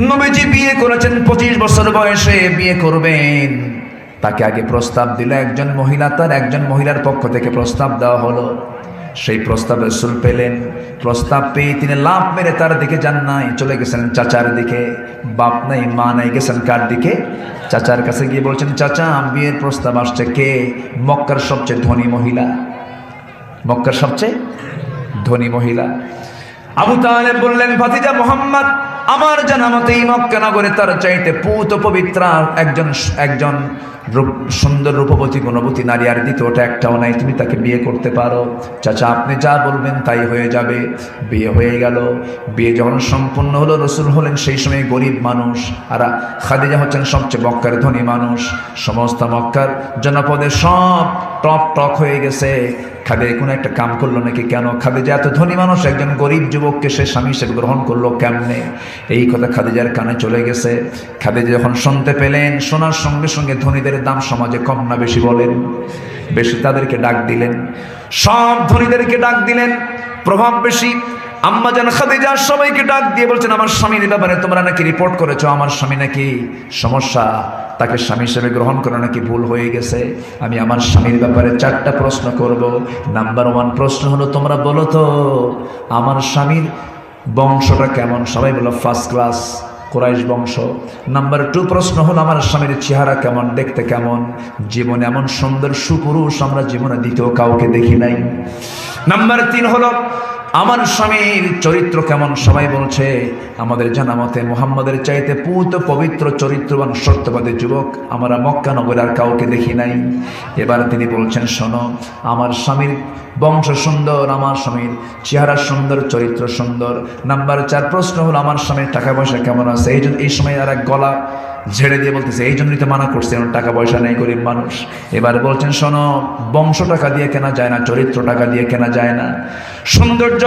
নবীজি বিয়ে করেছেন পঁচিশ বছর বয়সে বিয়ে করবেন। তাকে আগে প্রস্তাব দিল, একজন মহিলা তার, একজন মহিলার পক্ষ থেকে প্রস্তাব দেওয়া হলো। সেই প্রস্তাব রসুল পেলেন। প্রস্তাব পেয়ে তিনি লাভ মেরে তার দিকে যান নাই, চলে গেছেন চাচার দিকে। বাপ নাই, মা নাই, গেছেন কার দিকে? চাচার কাছে গিয়ে বলছেন, চাচা বিয়ের প্রস্তাব আসছে কে? মক্কার সবচেয়ে ধনী মহিলা। মক্কার সবচেয়ে ধনী মহিলা। আবু তাহলে বললেন, ভাতিজা মোহাম্মদ আমার জানা মতে নগরে তার চাইতে পুত পবিত্র একজন একজন রূপ- সুন্দর রূপবতী গুণবতী নারী, আর দ্বিতীয়টা একটাও নাই, তুমি তাকে বিয়ে করতে পারো। চাচা, আপনি যা বলবেন তাই হয়ে যাবে। বিয়ে হয়ে গেল। বিয়ে যখন সম্পূর্ণ হলো, রসুল হলেন সেই সময় গরিব মানুষ, আর খাদিজা হচ্ছেন সবচেয়ে মক্কার ধনী মানুষ। সমস্ত মক্কার জনপদে সব টপ টক হয়ে গেছে। খাদে কোনো একটা কাম করল নাকি কেন? খাদিজা এত ধনী মানুষ, একজন গরিব যুবককে সে স্বামী হিসেবে গ্রহণ করল কেমনে? এই কথা খাদিজার কানে চলে গেছে। খাদিজা যখন শুনতে পেলেন, শোনার সঙ্গে সঙ্গে ধনীদের দাম সমাজে কম না বেশি বলেন? বেশি তাদেরকে ডাক দিলেন। সব ধনীদেরকে ডাক দিলেন। প্রভাব বেশি। আম্মা সবাইকে ডাক দিয়ে বলছেন, আমার স্বামীর ব্যাপারে তোমরা নাকি রিপোর্ট করেছ? আমার স্বামী নাকি সমস্যা? তাকে স্বামী হিসেবে গ্রহণ করা নাকি ভুল হয়ে গেছে? আমি আমার স্বামীর ব্যাপারে চারটা প্রশ্ন করব। নাম্বার ওয়ান প্রশ্ন হলো, তোমরা বলো তো, আমার স্বামীর বংশটা কেমন? সবাই বলো ফার্স্ট ক্লাস কোরাইশ বংশ। নাম্বার টু প্রশ্ন হলো, আমার স্বামীর চেহারা কেমন, দেখতে কেমন? জীবনে এমন সুন্দর সুপুরুষ আমরা জীবনে দ্বিতীয় কাউকে দেখি নাই। নাম্বার তিন হলো আমার স্বামীর চরিত্র কেমন সবাই বলছে? আমাদের জানা মতে মোহাম্মদের চাইতে পুত, পবিত্র, চরিত্রবান, সত্যবাদী যুবক আমরা মক্কা নগর আর কাউকে দেখি নাই। এবার তিনি বলছেন, শোনো, আমার স্বামীর বংশ সুন্দর, আমার স্বামীর চেহারা সুন্দর, চরিত্র সুন্দর। নাম্বার চার প্রশ্ন হলো, আমার স্বামীর টাকা পয়সা কেমন আছে? এই জন্য এই সময় আর এক গলা ঝেড়ে দিয়ে বলতেছে, এই জন্যই তো মানা করছে টাকা পয়সা নেই গরিব মানুষ। এবার বলছেন, শোনো, বংশ টাকা দিয়ে কেনা যায় না, চরিত্র টাকা দিয়ে কেনা যায় না। সৌন্দর্য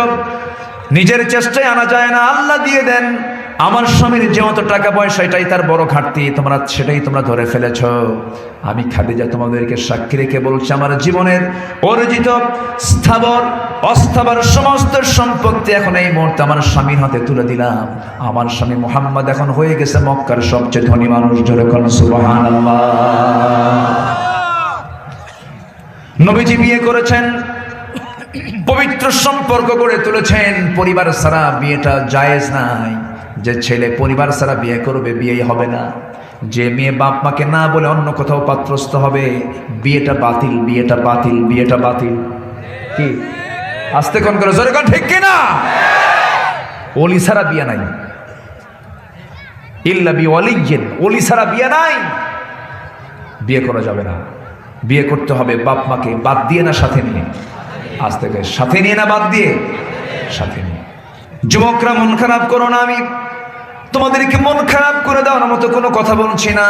নিজের চেষ্টায় আনা যায় না, আল্লাহ দিয়ে দেন। আমার স্বামীর যে মতো টাকা পয়সা, এটাই তার বড় ঘাটতি, তোমরা সেটাই তোমরা ধরে ফেলেছ। আমি খাদিজা তোমাদেরকে সাক্ষী রেখে বলছি, আমার জীবনের অর্জিত স্থাবর, অস্থাবর সমস্ত সম্পত্তি এখন এই মুহূর্তে আমার স্বামীর হাতে তুলে দিলাম। আমার স্বামী মোহাম্মদ এখন হয়ে গেছে মক্কার সবচেয়ে ধনী মানুষ, জোরে কোন, সুবহানাল্লাহ। নবীজি বিয়ে করেছেন পবিত্র সম্পর্ক গড়ে তুলেছেন, পরিবার ছাড়া বিয়েটা জায়েজ নাই। যে ছেলে পরিবার ছাড়া বিয়ে করবে, বিয়েই হবে না। যে মেয়ে বাপ মাকে না বলে অন্য কোথাও পাত্রস্থ হবে, বিয়েটা বাতিল বিয়েটা বাতিল বিয়েটা বাতিল। কি? আস্তে কোন করে, জোরে কোন, ঠিক কিনা? ওলি ছাড়া বিয়ে নাই। ইল্লা বি ওয়ালিয়্যিন ওলি ছাড়া বিয়ে নাই। বিয়ে করা যাবে না। বিয়ে করতে হবে বাপ মাকে, বাদ দিয়ে না সাথে নিয়ে। আজ থেকে সাথে নিয়ে না বাদ দিয়ে সাথে নিয়ে। যুবকরা, মন খারাপ করো না আমি। তোমাদেরকে মন খারাপ করে দেওয়ার মতো কোনো কথা বলছি না।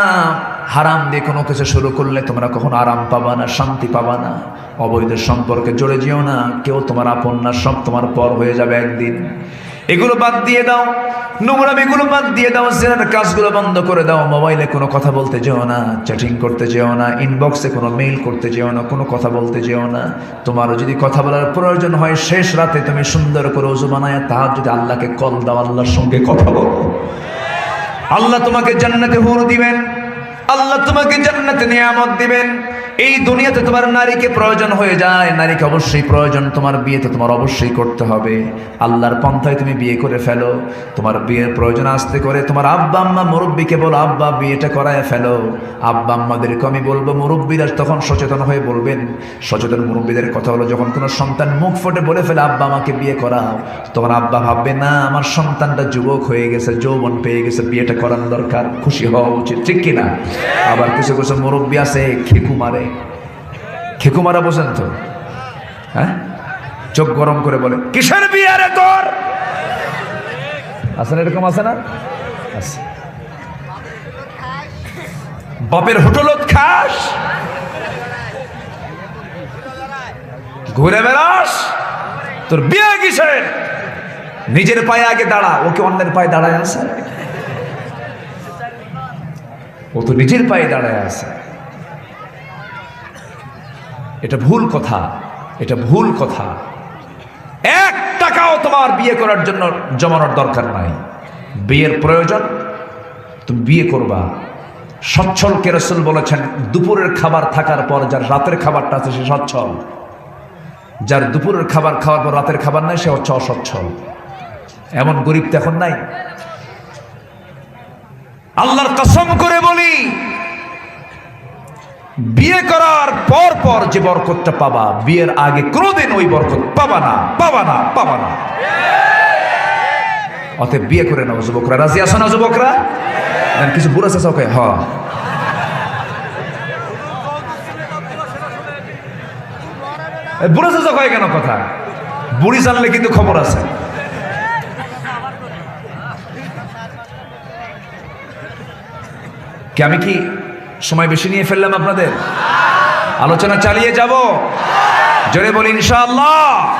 হারাম দিয়ে কোনো কিছু শুরু করলে তোমরা কখনো আরাম পাবা না, শান্তি পাবা না। অবৈধ সম্পর্কে জড়ে যেও না। কেউ তোমার আপন না, সব তোমার পর হয়ে যাবে একদিন। এগুলো বাদ দিয়ে দাও। নোংরাম এগুলো বাদ দিয়ে দাও। জেনার কাজগুলো বন্ধ করে দাও। মোবাইলে কোনো কথা বলতে যেও না, চ্যাটিং করতে যেও না ইনবক্সে কোনো মেইল করতে যেও না, কোনো কথা বলতে যেও না। তোমারও যদি কথা বলার প্রয়োজন হয়, শেষ রাতে তুমি সুন্দর করে উজু বানায় তার যদি আল্লাহকে কল দাও, আল্লাহর সঙ্গে কথা বলো। আল্লাহ তোমাকে জান্নাতে হুর দিবেন। আল্লাহ তোমাকে জান্নাতে নিয়ামত দিবেন। এই দুনিয়াতে তোমার নারীকে প্রয়োজন হয়ে যায়, নারীকে অবশ্যই প্রয়োজন, তোমার বিয়েতে তোমার অবশ্যই করতে হবে। আল্লাহর পন্থায় তুমি বিয়ে করে ফেলো, তোমার বিয়ের প্রয়োজন আসতে করে তোমার আব্বা আম্মা মুরব্বীকে বলো, আব্বা, বিয়েটা করায় ফেলো। আব্বা আম্মাদেরকে আমি বলব, মুরব্বীরা তখন সচেতন হয়ে বলবেন। সচেতন মুরব্বীদের কথা হলো, যখন কোনো সন্তান মুখ ফুটে বলে ফেলে, আব্বা, আমাকে বিয়ে করাও। তখন আব্বা ভাববে, না, আমার সন্তানটা যুবক হয়ে গেছে, যৌবন পেয়ে গেছে, বিয়েটা করানো দরকার, খুশি হওয়া উচিত। ঠিক কিনা? আবার কিছু কিছু মুরব্বী আছে, খেকু মারে। খেকু মারা বোঝেন তো। হ্যাঁ? চোখ গরম করে বলে, কিসের বিয়ে রে তোর? আছে না এরকম, আছে না? বাপের হোটেলত খাস? ঘুরে বেড়াস? তোর বিয়ে কিসের? নিজের পায়ে আগে দাঁড়া, ওকে অন্যের পায়ে দাঁড়ায় আছে? ও তো নিজের পায়ে দাঁড়ায় আছে। এটা ভুল কথা, এটা ভুল কথা। এক টাকাও তোমার বিয়ে করার জন্য জমানোর দরকার নাই। বিয়ের প্রয়োজন, তুমি বিয়ে করবা। সচ্ছল কে রসুল বলেছেন, দুপুরের খাবার থাকার পর যার রাতের খাবারটা আছে সে সচ্ছল। যার দুপুরের খাবার খাওয়ার পর রাতের খাবার নাই, সে হচ্ছে অসচ্ছল। এমন গরিব তো এখন নাই। আল্লাহর কসম করে বলি বিয়ে করার পর পর যে বরকতটা পাবা, বিয়ের আগে কোনোদিন ওই বরকত পাবা না পাবা না পাবা না। অতএব বিয়ে করে নাও যুবকরা। রাজি আসো না যুবকরা? কিছু বুড়া চাষা ওকে হ। বুড়া চাষা কয় কেন কথা? বুড়ি জানলে কিন্তু খবর আছে। কি আমি কি সময় বেশি নিয়ে ফেললাম আপনাদের। আলোচনা চালিয়ে যাব। জোরে বলি ইনশাআল্লাহ।